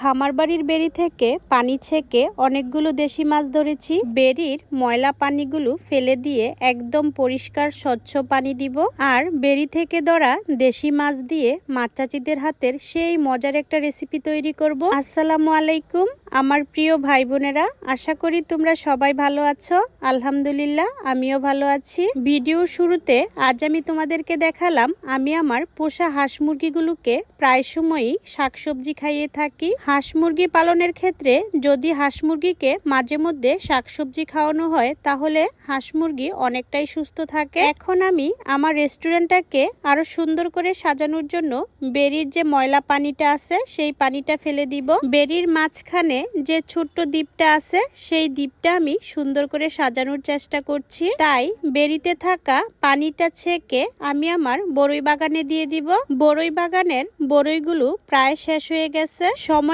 খামার বাড়ির বেরি থেকে পানি ছেঁকে অনেকগুলো দেশি মাছ ধরেছি। বেরির ময়লা পানিগুলো ফেলে দিয়ে একদম পরিষ্কার, স্বচ্ছ পানি দিব। আর বেরি থেকে ধরা দেশি মাছ দিয়ে মাছ চাচিদের হাতের সেই মজার একটা রেসিপি তৈরি করব। আসসালামু আলাইকুম, আমার প্রিয় ভাই বোনেরা আশা করি তোমরা সবাই ভালো আছো। আলহামদুলিল্লাহ, আমিও ভালো আছি। ভিডিও শুরুতে আজ আমি তোমাদেরকে দেখালাম, আমি আমার পোষা হাঁস মুরগিগুলোকে প্রায় সময়ই শাকসবজি খাইয়ে থাকি। হাঁস মুরগি পালনের ক্ষেত্রে যদি হাঁস মুরগিকে মাঝে মধ্যে শাকসবজি খাওয়ানো হয়, তাহলে হাঁস মুরগি অনেকটাই সুস্থ থাকে। এখন আমি আমার রেস্টুরেন্টটাকে আরও সুন্দর করে সাজানোর জন্য বেরির যে ময়লা পানিটা আছে, সেই পানিটা ফেলে দিব। বেরির মাঝখানে যে ছোট্ট দ্বীপটা আছে, সেই দ্বীপটা আমি সুন্দর করে সাজানোর চেষ্টা করছি। তাই বেরিতে থাকা পানিটা ছেঁকে আমি আমার বড়ই বাগানে দিয়ে দিব। বড়ই বাগানের বড়ইগুলো প্রায় শেষ হয়ে গেছে।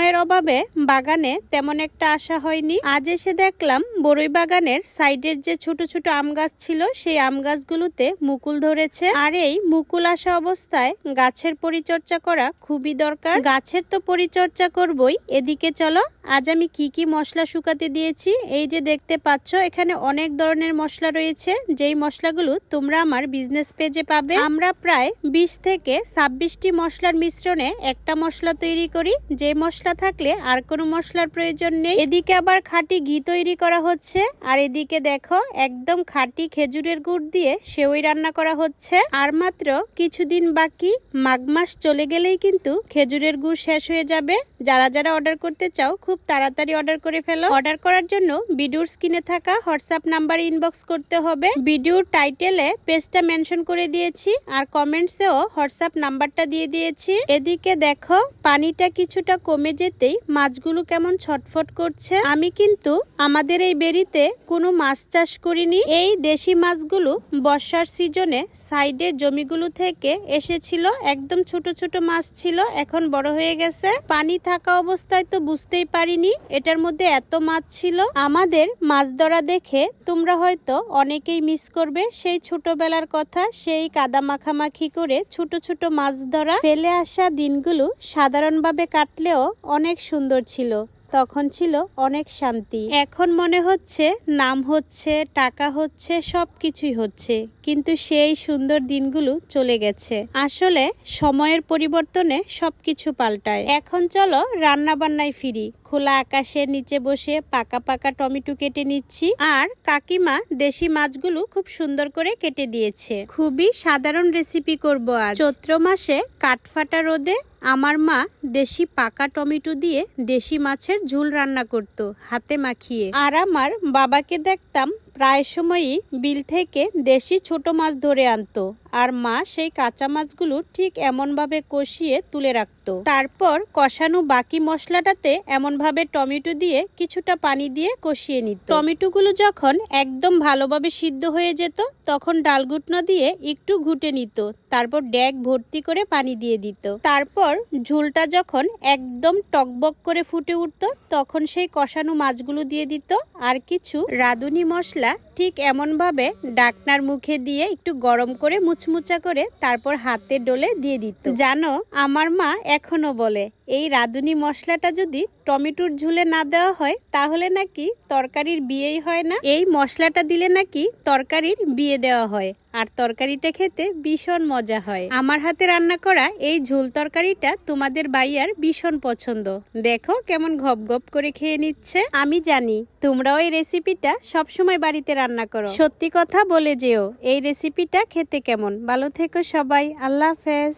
সময়ের অভাবে বাগানে তেমন একটা আশা হয়নি। আজ এসে দেখলাম বড়ই বাগানের সাইডের যে ছোট ছোট আম গাছ ছিল, সেই আম গাছগুলোতে মুকুল ধরেছে। আর এই মুকুল আসা অবস্থায় গাছের পরিচর্যা করা খুবই দরকার। গাছের তো পরিচর্যা করবই। এদিকে চলো, আজ আমি কি কি মশলা শুকাতে দিয়েছি? এই যে দেখতে পাচ্ছ, এখানে অনেক ধরনের মশলা রয়েছে। যেই মশলাগুলো তোমরা আমার বিজনেস পেজে পাবে। আমরা প্রায় বিশ থেকে ছাব্বিশটি মশলার মিশ্রণে একটা মশলা তৈরি করি। যে মশলা থাকলে আর কোনো মশলার প্রয়োজন নেই। এদিকে আবার খাঁটি ঘি তৈরি করা হচ্ছে। আর এদিকে দেখো, একদম খাঁটি খেজুরের গুড় দিয়ে সেওই রান্না করা হচ্ছে। আর মাত্র কিছুদিন বাকি, মাঘ মাস চলে গেলেই কিন্তু খেজুরের গুড় শেষ হয়ে যাবে। যারা যারা অর্ডার করতে চাও, খুব তাড়াতাড়ি অর্ডার করে ফেলো। অর্ডার করার জন্য ভিডিওর স্ক্রিনে থাকা হোয়াটসঅ্যাপ নাম্বারে ইনবক্স করতে হবে। ভিডিওর টাইটেলে পেজটা মেনশন করে দিয়েছি। আর কমেন্টসেও হোয়াটসঅ্যাপ নাম্বারটা দিয়ে দিয়েছি। এদিকে দেখো, পানিটা কিছুটা কমে যেতেই মাছগুলো কেমন ছটফট করছে। আমি কিন্তু আমাদের এই বেরিতে কোনো মাছ চাষ করিনি। এই দেশি মাছগুলো বর্ষার সিজনে সাইডের জমিগুলো থেকে এসেছিল। একদম ছোট ছোট মাছ ছিল, এখন বড় হয়ে গেছে। পানি থাকা অবস্থায় তো বুঝতেই পারিনি এটার মধ্যে এত মাছ ছিল। আমাদের মাছ ধরা দেখে তোমরা হয়তো অনেকেই মিস করবে সেই ছোটবেলার কথা, সেই কাদা মাখামাখি করে ছোট ছোট মাছ ধরা। ফেলে আসা দিনগুলো সাধারণভাবে কাটলেও অনেক সুন্দর ছিল, তখন ছিল অনেক শান্তি। এখন মনে হচ্ছে নাম হচ্ছে, টাকা হচ্ছে সব কিছুই হচ্ছে, কিন্তু সেই সুন্দর দিনগুলো চলে গেছে। আসলে সময়ের পরিবর্তনে সব কিছু পাল্টায়। এখন চলো রান্নাবান্নায় ফিরি। খোলা আকাশের নিচে বসে পাকা পাকা টমেটো কেটে নিচ্ছি। আর কাকিমা দেশি মাছগুলো খুব সুন্দর করে কেটে দিয়েছে। খুবই সাধারণ রেসিপি করব আজ। চৈত্র মাসে কাঠফাটা রোদে আমার মা দেশি পাকা টমেটো দিয়ে দেশি মাছের ঝোল রান্না করত হাতে মাখিয়ে। আর আমার বাবাকে দেখতাম প্রায় সময়ই বিল থেকে দেশি ছোট মাছ ধরে আনতো। আর মা সেই কাঁচা মাছগুলো ঠিক এমনভাবে কষিয়ে তুলে রাখতো। তারপর কষানো বাকি মশলাটাতে এমনভাবে টমেটো দিয়ে কিছুটা পানি দিয়ে কষিয়ে নিত। টমেটোগুলো যখন একদম ভালোভাবে সিদ্ধ হয়ে যেত, তখন ডালগুটনো দিয়ে একটু ঘুটে নিত, তারপর ড্যাগ ভর্তি করে পানি দিয়ে দিত। তারপর ঝোলটা যখন একদম টকবক করে ফুটে উঠত, তখন সেই কষানো মাছগুলো দিয়ে দিত। আর কিছু রাঁধুনি মশলা ঠিক এমনভাবে ডাকনার মুখে দিয়ে একটু গরম করে মুচমুচা করে তারপর হাতে ডলে দিয়ে দিত। জানো আমার মা এখনও বলে এই রাঁধুনি মশলাটা যদি টমেটোর ঝুলে না দেওয়া হয়, তাহলে নাকি তরকারির বিয়েই হয় না? এই মশলাটা দিলে নাকি তরকারির বিয়ে দেওয়া হয়, আর তরকারিটা খেতে ভীষণ মজা হয়। আমার হাতে রান্না করা এই ঝোল তরকারিটা তোমাদের বাইয়ার ভীষণ পছন্দ। দেখো কেমন ঘপ ঘপ করে খেয়ে নিচ্ছে। আমি জানি, তোমরাও এই রেসিপিটা সবসময় বাড়িতে রান্না করো। সত্যি কথা বলে যেও, এই রেসিপিটা খেতে কেমন। ভালো থেকো সবাই, আল্লাহ হাফেজ।